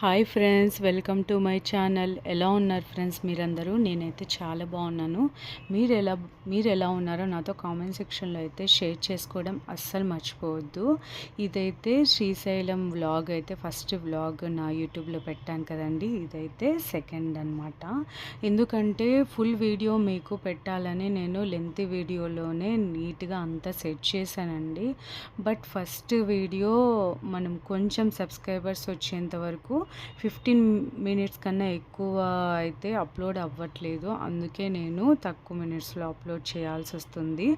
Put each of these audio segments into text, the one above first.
Hi friends welcome to my channel. ఎలా ఉన్నారు friends మీరందరూ? నేనైతే చాలా బాగున్నాను. మీరు ఎలా మీరు ఎలా ఉన్నారో నాతో కామెంట్ సెక్షన్లో అయితే షేర్ చేసుకోవడం అస్సలు మర్చిపోవద్దు. ఇదైతే శ్రీశైలం వ్లాగ్ అయితే ఫస్ట్ వ్లాగ్ నా యూట్యూబ్లో పెట్టాను కదండి. ఇదైతే సెకండ్ అనమాట ఎందుకంటే ఫుల్ వీడియో మీకు పెట్టాలని నేను లెంత్ వీడియోలోనే నీట్గా అంతా సెట్ చేశానండి. బట్ ఫస్ట్ వీడియో మనం కొంచెం సబ్స్క్రైబర్స్ వచ్చేంత వరకు ఫిఫ్టీన్ మినిట్స్ కన్నా ఎక్కువ అయితే అప్లోడ్ అవ్వట్లేదు. అందుకే నేను తక్కువ మినిట్స్లో అప్లోడ్ చేయాల్సి వస్తుంది.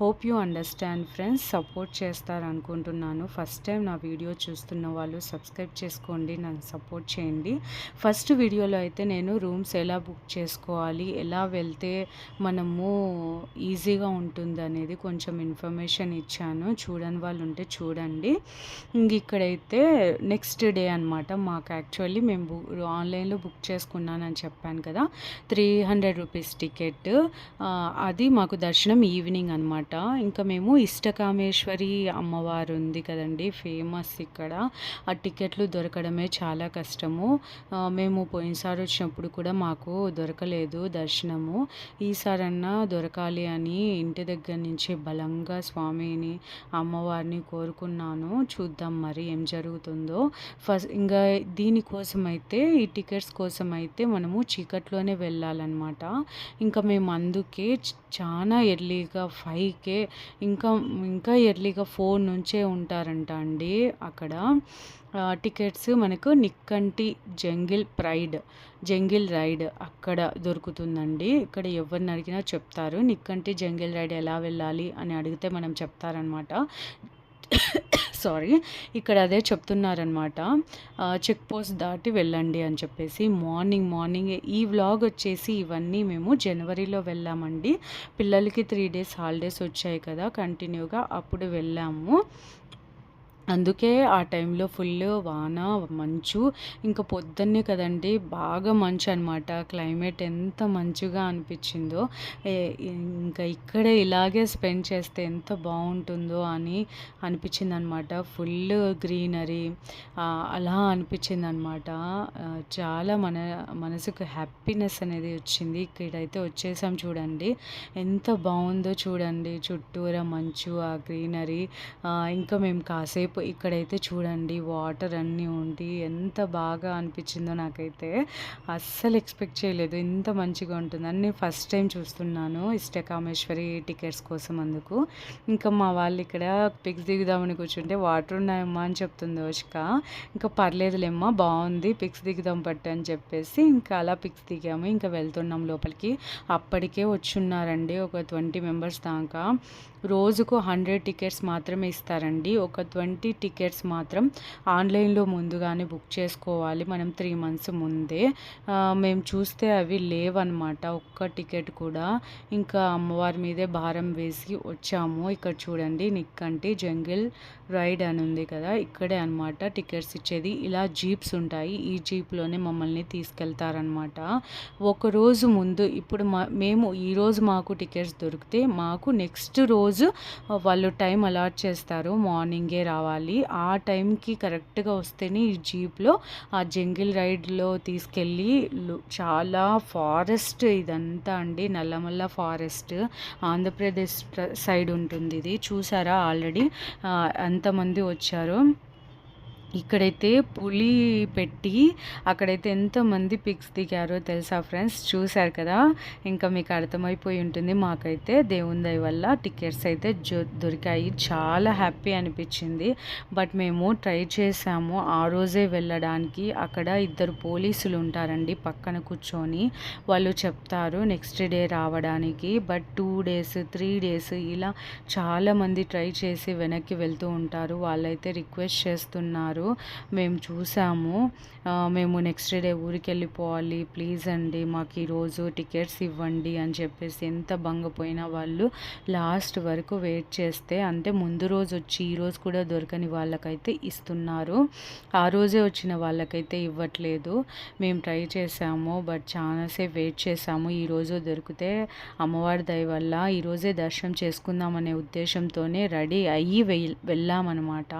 Hope you understand friends support చేస్తారనుకుంటున్నాను. First time నా వీడియో చూస్తున్న వాళ్ళు సబ్స్క్రైబ్ చేసుకోండి. నన్ను సపోర్ట్ చేయండి. ఫస్ట్ వీడియోలో అయితే నేను రూమ్స్ ఎలా బుక్ చేసుకోవాలి ఎలా వెళ్తే మనము ఈజీగా ఉంటుంది అనేది కొంచెం ఇన్ఫర్మేషన్ ఇచ్చాను. చూడని వాళ్ళు ఉంటే చూడండి. ఇంక ఇక్కడైతే నెక్స్ట్ డే అనమాట మాకు యాక్చువల్లీ మేము ఆన్లైన్లో బుక్ చేసుకున్నానని చెప్పాను కదా. Three hundred rupees ticket. అది మాకు దర్శనం ఈవినింగ్ అనమాట ఇంకా మేము ఇష్టకామేశ్వరి అమ్మవారు ఉంది కదండి ఫేమస్ ఇక్కడ. ఆ టికెట్లు దొరకడమే చాలా కష్టము. మేము పోయినసారి వచ్చినప్పుడు కూడా మాకు దొరకలేదు దర్శనము. ఈసారన్నా దొరకాలి అని ఇంటి దగ్గర నుంచి బలంగా స్వామిని అమ్మవారిని కోరుకున్నాను. చూద్దాం మరి ఏం జరుగుతుందో. ఫస్ట్ ఇంకా దీనికోసమైతే ఈ టికెట్స్ కోసం అయితే మనము చీకట్లోనే వెళ్ళాలన్నమాట. ఇంకా మేము అందుకే చాలా ఎర్లీగా ఫైవ్కే ఇంకా ఇంకా ఎర్లీగా ఫోర్ నుంచే ఉంటారంట అండి అక్కడ. టికెట్స్ మనకు నిక్కంటి జంగిల్ ప్రైడ్ జంగిల్ రైడ్ అక్కడ దొరుకుతుందండి. ఇక్కడ ఎవరిని అడిగినా చెప్తారు నిక్కంటి జంగిల్ రైడ్ ఎలా వెళ్ళాలి? అని అడిగితే మనం చెప్తారనమాట సారీ ఇక్కడ అదే చెప్తున్నారనమాట. చెక్ పోస్ట్ దాటి వెళ్ళండి అని చెప్పేసి మార్నింగ్ మార్నింగ్ ఈ వ్లాగ్ వచ్చేసి ఇవన్నీ మేము జనవరిలో వెళ్ళామండి. పిల్లలకి త్రీ డేస్ హాలిడేస్ వచ్చాయి కదా కంటిన్యూగా అప్పుడు వెళ్ళాము. అందుకే ఆ టైంలో ఫుల్ వాన మంచు ఇంకా పొద్దున్నే కదండి బాగా మంచు అనమాట క్లైమేట్ ఎంత మంచుగా అనిపించిందో ఇంకా ఇక్కడే ఇలాగే స్పెండ్ చేస్తే ఎంత బాగుంటుందో అని అనిపించింది అనమాట ఫుల్ గ్రీనరీ అలా అనిపించింది అనమాట చాలా మన మనసుకు హ్యాపీనెస్ అనేది వచ్చింది. ఇక్కడైతే వచ్చేసాం చూడండి. ఎంత బాగుందో చూడండి. చుట్టూరా మంచు ఆ గ్రీనరీ ఇంకా మేము కాసేపు ఇక్కడైతే చూడండి వాటర్ అన్నీ ఉండి ఎంత బాగా అనిపించిందో నాకైతే అస్సలు ఎక్స్పెక్ట్ చేయలేదు. ఇంత మంచిగా ఉంటుంది. నేను ఫస్ట్ టైం చూస్తున్నాను ఇష్టకామేశ్వరి టికెట్స్ కోసం అందుకు. ఇంకా మా వాళ్ళు ఇక్కడ పిక్స్ దిగుదామని కూర్చుంటే వాటర్ ఉన్నాయమ్మా అని చెప్తుంది ఓషిక. ఇంకా పర్లేదులేమ్మా బాగుంది పిక్స్ దిగుదాం పట్టు అని చెప్పేసి ఇంకా అలా పిక్స్ దిగాము. ఇంకా వెళ్తున్నాం లోపలికి. అప్పటికే వచ్చున్నారండి ఒక ట్వంటీ మెంబర్స్ దాకా. రోజుకు హండ్రెడ్ టికెట్స్ మాత్రమే ఇస్తారండి. ఒక ట్వంటీ టికెట్స్ మాత్రం ఆన్లైన్లో ముందుగానే బుక్ చేసుకోవాలి. మనం త్రీ మంత్స్ ముందే. మేము చూస్తే అవి లేవన్నమాట. ఒక్క టికెట్ కూడా. ఇంకా అమ్మవారి మీదే భారం వేసి వచ్చాము. ఇక్కడ చూడండి నిక్కంటి జంగిల్ రైడ్ అని ఉంది కదా ఇక్కడే అనమాట టికెట్స్ ఇచ్చేది. ఇలా జీప్స్ ఉంటాయి. ఈ జీప్లోనే మమ్మల్ని తీసుకెళ్తారనమాట ఒక రోజు ముందు ఇప్పుడు మా మేము ఈరోజు మాకు టికెట్స్ దొరికితే మాకు నెక్స్ట్ రోజు వాళ్ళు టైం అలాట్ చేస్తారు. మార్నింగే రావాలి. ఆ టైంకి కరెక్ట్గా వస్తేనే ఈ జీప్లో ఆ జంగిల్ రైడ్లో తీసుకెళ్ళి చాలా ఫారెస్ట్ ఇదంతా అండి. నల్లమల్ల ఫారెస్ట్. ఆంధ్రప్రదేశ్ సైడ్ ఉంటుంది ఇది. చూసారా ఆల్రెడీ? ఎంతమంది వచ్చారు? ఇక్కడైతే పులి పెట్టి అక్కడైతే ఎంతమంది పిక్స్ దిగారో తెలుసా ఫ్రెండ్స్? చూశారు కదా? ఇంకా మీకు అర్థమైపోయి ఉంటుంది. మాకైతే దేవుని దయ వల్ల టికెట్స్ అయితే దొరికాయి. చాలా హ్యాపీ అనిపించింది. బట్ మేము ట్రై చేసాము. ఆ రోజే వెళ్ళడానికి అక్కడ ఇద్దరు పోలీసులు ఉంటారండి పక్కన కూర్చొని. వాళ్ళు చెప్తారు నెక్స్ట్ డే రావడానికి. But two days three days ఇలా చాలామంది ట్రై చేసి వెనక్కి వెళ్తూ ఉంటారు. వాళ్ళైతే రిక్వెస్ట్ చేస్తున్నారు. మేము చూసాము. మేము నెక్స్ట్ డే ఊరికి వెళ్ళిపోవాలి ప్లీజ్ అండి మాకు ఈరోజు టికెట్స్ ఇవ్వండి అని చెప్పేసి ఎంత బంగపోయినా వాళ్ళు లాస్ట్ వరకు వెయిట్ చేస్తే అంటే ముందు రోజు వచ్చి ఈరోజు కూడా దొరకని వాళ్ళకైతే ఇస్తున్నారు. ఆ రోజే వచ్చిన వాళ్ళకైతే ఇవ్వట్లేదు. మేము ట్రై చేసాము బట్ చాలాసేపు వెయిట్ చేసాము. ఈరోజు దొరికితే అమ్మవారి దయ వల్ల ఈరోజే దర్శనం చేసుకుందామనే ఉద్దేశంతోనే రెడీ అయ్యి వెళ్ళామన్నమాట.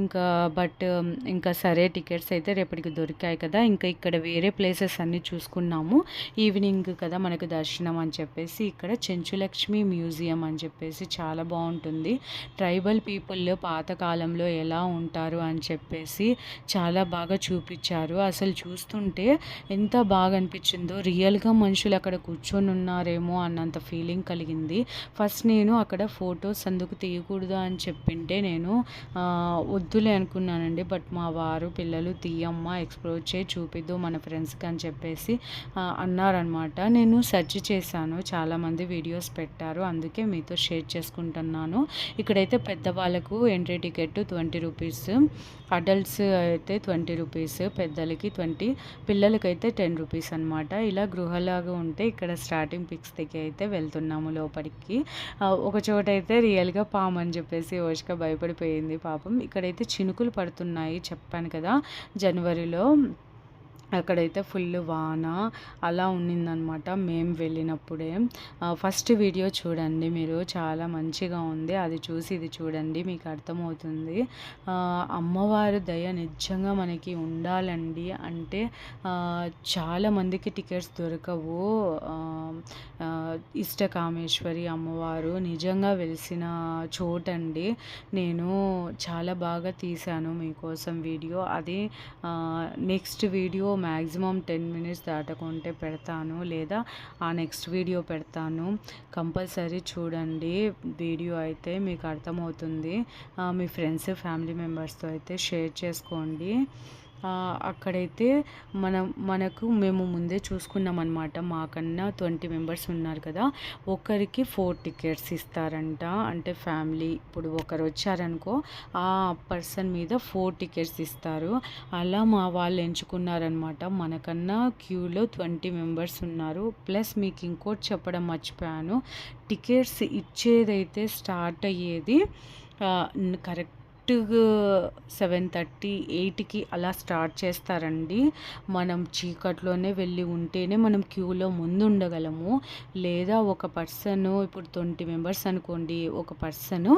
ఇంకా బట్ ఇంకా సరే టికెట్స్ అయితే రేపటికి దొరికాయి కదా. ఇంకా ఇక్కడ వేరే ప్లేసెస్ అన్నీ చూసుకున్నాము. ఈవినింగ్ కదా మనకు దర్శనం అని చెప్పేసి ఇక్కడ చెంచులక్ష్మి మ్యూజియం అని చెప్పేసి చాలా బాగుంటుంది. ట్రైబల్ పీపుల్ పాతకాలంలో ఎలా ఉంటారు అని చెప్పేసి చాలా బాగా చూపించారు. అసలు చూస్తుంటే ఎంత బాగా అనిపించిందో రియల్గా మనుషులు అక్కడ కూర్చొని ఉన్నారేమో అన్నంత ఫీలింగ్ కలిగింది. ఫస్ట్ నేను అక్కడ ఫొటోస్ అందుకు తీయకూడదు అని చెప్పింటే నేను వద్దులే అనుకున్నాను అండి బట్ మా వారు పిల్లలు తీయమ్మ ఎక్స్ప్లోర్ చేయి చూపిద్దు మన ఫ్రెండ్స్కి అని చెప్పేసి అన్నారనమాట నేను సెర్చ్ చేశాను చాలామంది వీడియోస్ పెట్టారు అందుకే మీతో షేర్ చేసుకుంటున్నాను. ఇక్కడైతే పెద్దవాళ్ళకు entry ticket twenty rupees adults అయితే ట్వంటీ రూపీస్ పెద్దలకి ట్వంటీ పిల్లలకైతే టెన్ రూపీస్ అనమాట ఇలా గృహలాగా ఉంటే ఇక్కడ స్టార్టింగ్ పిక్స్ దగ్గర అయితే వెళ్తున్నాము లోపలికి. ఒక చోట అయితే రియల్గా పాము అని చెప్పేసి ఓషిక భయపడిపోయింది పాపం. ఇక్కడైతే చినుకులు పడుతున్నాయి చెప్పాను కదా జనవరిలో. అక్కడైతే ఫుల్ వాన అలా ఉన్నిందనమాట మేము వెళ్ళినప్పుడే. ఫస్ట్ వీడియో చూడండి మీరు చాలా మంచిగా ఉంది. అది చూసి ఇది చూడండి మీకు అర్థమవుతుంది. అమ్మవారి దయ నిజంగా మనకి ఉండాలండి. అంటే చాలామందికి టికెట్స్ దొరకవు. ఇష్టకామేశ్వరి అమ్మవారు నిజంగా వెలిసిన చోటండి. నేను చాలా బాగా తీశాను మీకోసం వీడియో. అది next video maximum ten minutes దాటకుంటే పెడతాను లేదా ఆ నెక్స్ట్ వీడియో పెడతాను. కంపల్సరీ చూడండి. వీడియో అయితే మీకు అర్థమవుతుంది. మీ ఫ్రెండ్స్ ఫ్యామిలీ మెంబర్స్తో అయితే షేర్ చేసుకోండి. అక్కడైతే మనం మనకు మేము ముందే చూసుకున్నాం అనమాట మాకన్నా ట్వంటీ మెంబర్స్ ఉన్నారు కదా. ఒకరికి ఫోర్ టికెట్స్ ఇస్తారంట. అంటే ఫ్యామిలీ ఇప్పుడు ఒకరు వచ్చారనుకో ఆ పర్సన్ మీద ఫోర్ టికెట్స్ ఇస్తారు. అలా మా వాళ్ళు ఎంచుకున్నారనమాట మనకన్నా క్యూలో ట్వంటీ మెంబర్స్ ఉన్నారు. ప్లస్ మీకు ఇంకోటి చెప్పడం మర్చిపోయాను. టికెట్స్ ఇచ్చేదైతే స్టార్ట్ అయ్యేది కరెక్ట్ సెవెన్ థర్టీ ఎయిట్కి అలా స్టార్ట్ చేస్తారండి. మనం చీకట్లోనే వెళ్ళి ఉంటేనే మనం క్యూలో ముందు ఉండగలము లేదా ఒక పర్సన్ ఇప్పుడు ట్వంటీ మెంబర్స్ అనుకోండి ఒక person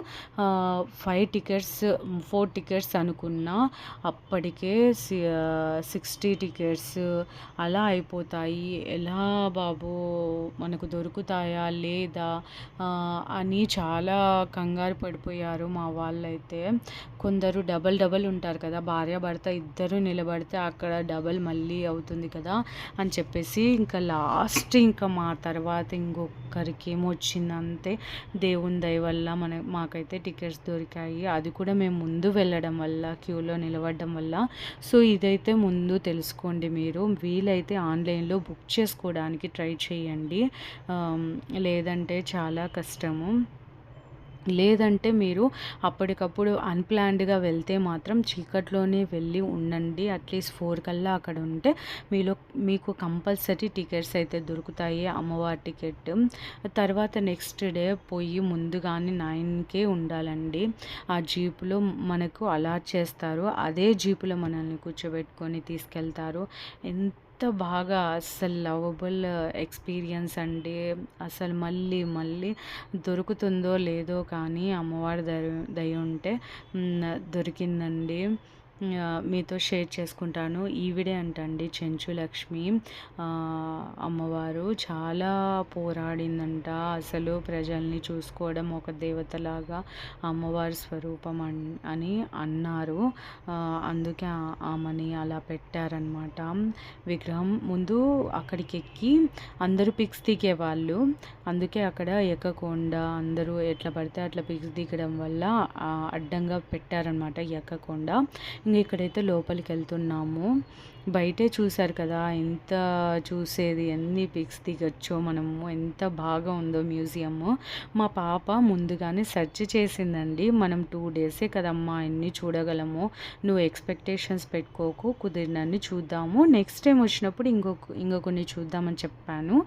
five tickets four tickets అనుకున్నా అప్పటికే సిక్స్టీ టికెట్స్ అలా అయిపోతాయి. ఎలా బాబు? మనకు దొరుకుతాయా? లేదా? అని చాలా కంగారు పడిపోయారు మా వాళ్ళైతే. కొందరు డబల్ డబల్ ఉంటారు కదా భార్య భర్త ఇద్దరు నిలబడితే అక్కడ డబల్ మళ్ళీ అవుతుంది కదా అని చెప్పేసి ఇంకా లాస్ట్ ఇంకా మా తర్వాత ఇంకొకరికి ఏమొచ్చింది అంతే దేవుని దయ వల్ల మన మాకైతే టికెట్స్ దొరికాయి. అది కూడా మేము ముందు వెళ్ళడం వల్ల క్యూలో నిలబడడం వల్ల. సో ఇదైతే ముందు తెలుసుకోండి మీరు. వీలైతే ఆన్లైన్లో బుక్ చేసుకోవడానికి ట్రై చేయండి. లేదంటే చాలా కష్టము. లేదంటే మీరు అప్పటికప్పుడు అన్ప్లాన్డ్గా వెళ్తే మాత్రం చీకట్లోనే వెళ్ళి ఉండండి. అట్లీస్ట్ ఫోర్ కల్లా అక్కడ ఉంటే మీలో మీకు కంపల్సరీ టికెట్స్ అయితే దొరుకుతాయి అమ్మవారి టికెట్. తర్వాత నెక్స్ట్ డే పోయి ముందుగానే నైన్కే ఉండాలండి. ఆ జీపులో మనకు అలాట్ చేస్తారు. అదే జీపులో మనల్ని కూర్చోబెట్టుకొని తీసుకెళ్తారు. ఎంత ఎంత బాగా అస్సలు లవబుల్ ఎక్స్పీరియన్స్ అండి. అసలు మళ్ళీ మళ్ళీ దొరుకుతుందో లేదో కానీ అమ్మవారి దయ దయ ఉంటే దొరికిందండి. మీతో షేర్ చేసుకుంటాను. ఈవిడే అంటండి చెంచు లక్ష్మి. అమ్మవారు చాలా పోరాడిందంట. అసలు ప్రజల్ని చూసుకోవడం ఒక దేవతలాగా అమ్మవారి స్వరూపం అని అన్నారు. అందుకే ఆమెని అలా పెట్టారనమాట విగ్రహం ముందు అక్కడికి ఎక్కి అందరూ పిక్స్ దిగేవాళ్ళు అందుకే అక్కడ ఎక్కకుండా అందరూ ఎట్లా పడితే అట్లా పిక్స్ దిగడం వల్ల అడ్డంగా పెట్టారనమాట ఎక్కకుండా ఇంక ఇక్కడైతే లోపలికి వెళ్తున్నాము బయటే చూసారు కదా ఎంత చూసేది ఎన్ని పిక్స్ దిగొచ్చో మనము ఎంత బాగా ఉందో మ్యూజియము. మా పాప ముందుగానే సెర్చ్ చేసిందండి. మనం టూ డేసే కదమ్మా అన్ని చూడగలము నువ్వు ఎక్స్పెక్టేషన్స్ పెట్టుకోకు కుదిరినన్ని చూద్దాము. నెక్స్ట్ టైం వచ్చినప్పుడు ఇంకొక ఇంకో కొన్ని చూద్దామని చెప్పాను.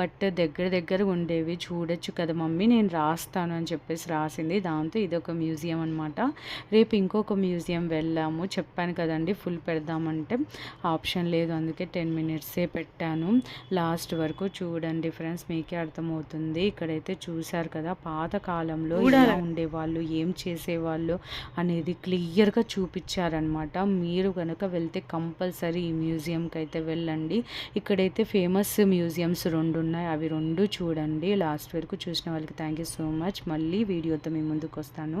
బట్ దగ్గర దగ్గర ఉండేవి చూడొచ్చు కదా మమ్మీ నేను రాస్తాను అని చెప్పేసి రాసింది. దాంతో ఇది ఒక మ్యూజియం అనమాట రేపు ఇంకొక మ్యూజియం వెళ్ళా వెళ్ళాము చెప్పాను కదండి ఫుల్ పెడదామంటే ఆప్షన్ లేదు. అందుకే టెన్ మినిట్సే పెట్టాను. లాస్ట్ వరకు చూడండి ఫ్రెండ్స్ మీకే అర్థమవుతుంది. ఇక్కడైతే చూశారు కదా పాత కాలంలో ఎలా ఉండేవాళ్ళు ఏం చేసేవాళ్ళు అనేది క్లియర్గా చూపించారనమాట మీరు కనుక వెళ్తే కంపల్సరీ ఈ మ్యూజియంకి అయితే వెళ్ళండి. ఇక్కడైతే ఫేమస్ మ్యూజియంస్ రెండు ఉన్నాయి అవి రెండు చూడండి. లాస్ట్ వరకు చూసిన వాళ్ళకి థ్యాంక్ యూ సో మచ్. మళ్ళీ వీడియోతో మీ ముందుకు వస్తాను